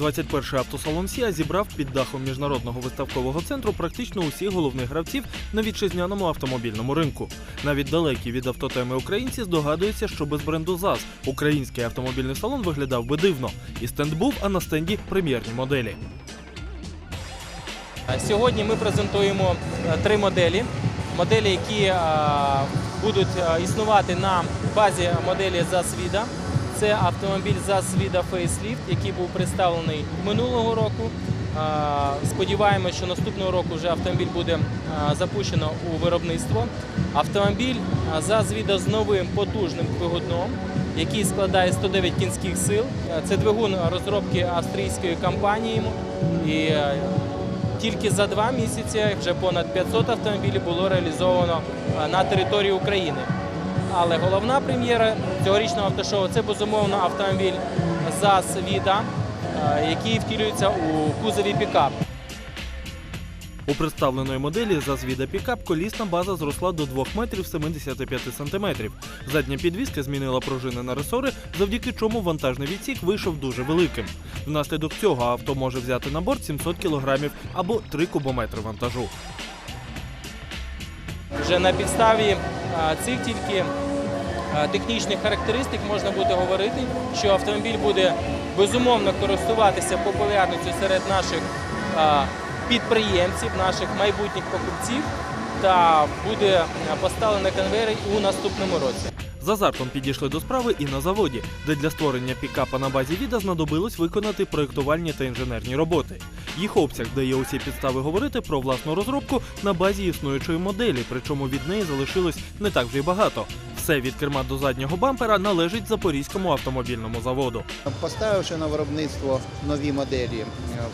21-й автосалон Сіа зібрав під дахом міжнародного виставкового центру практично усіх головних гравців на вітчизняному автомобільному ринку. Навіть далекі від автотеми українці здогадуються, що без бренду ЗАЗ український автомобільний салон виглядав би дивно. І стенд був, а на стенді прем'єрні моделі. Сьогодні ми презентуємо е, три моделі. Моделі, які е, будуть е, існувати на базі моделі ZAS-Vida. Це автомобіль ZAS-Vida Facelift, який був представлений минулого року. Сподіваємося, що наступного року вже автомобіль буде запущено у виробництво. Автомобіль е, ZAS-Vida з новим потужним двигуном, який складає 109 кінських сил. Це двигун розробки австрійської компанії. І тільки за два місяці вже понад 500 автомобілів було реалізовано на території України. Але головна прем'єра цьогорічного автошоу це безумовно автомобіль ЗАЗ Віда, е, який втілюється у кузові пікап. У представленої моделі зазвіда пікап колісна база зросла до 2 метрів 75 сантиметрів. Задня підвізка змінила пружини на ресори, завдяки чому вантажний відсік вийшов дуже великим. Внаслідок цього авто може взяти на борт 700 кілограмів або 3 кубометри вантажу. Вже на підставі е, цих тільки е, технічних характеристик можна буде говорити, що автомобіль буде безумовно користуватися популярністю серед наших е, підприємців, наших майбутніх покупців та буде поставлено конвейер у наступному році. З азартом підійшли до справи і на заводі, де для створення пікапа на базі Віда знадобилось виконати проєктувальні та інженерні роботи. Їх обсяг дає усі підстави говорити про власну розробку на базі існуючої моделі, причому від неї залишилось не так вже й багато. Все від керма до заднього бампера належить Запорізькому автомобільному заводу. Поставивши на виробництво нові моделі, е,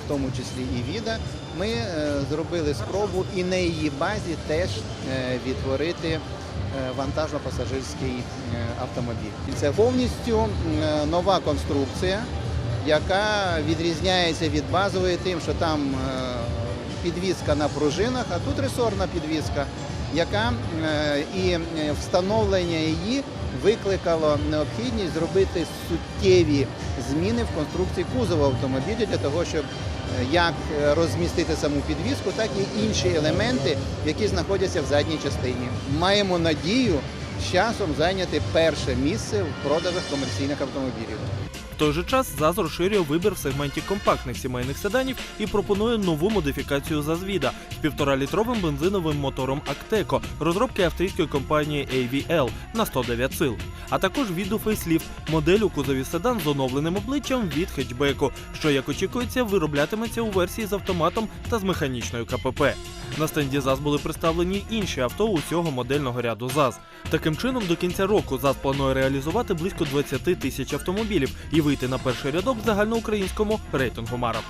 в тому числі і Віда, ми е, зробили спробу і на її базі теж е, відтворити вантажно-пасажирський е, автомобіль. Це повністю е, нова конструкція, яка відрізняється від базової тим, що там е, підвізка на пружинах, а тут ресорна підвізка, яка е, і е, встановлення її викликало необхідність зробити суттєві зміни в конструкції кузова автомобіля для того, щоб е, як розмістити саму підвізку, так і інші елементи, які знаходяться в задній частині. Маємо надію з часом зайняти перше місце в продажах комерційних автомобілів. В той же час ЗАЗ розширює вибір в сегменті компактних сімейних седанів і пропонує нову модифікацію Зазвіда з 1,5-літровим бензиновим мотором Актеко розробки австрійської компанії AVL на 109 сил, а також віду фейсліфт модель у кузові седан з оновленим обличчям від хетчбеку, що, як очікується, вироблятиметься у версії з автоматом та з механічною КПП. На стенді ЗАЗ були представлені інші авто усього модельного ряду ЗАЗ. Таким чином, до кінця року ЗАЗ планує реалізувати близько 20 тисяч автомобілів і вийти на перший рядок в загальноукраїнському рейтингу марок.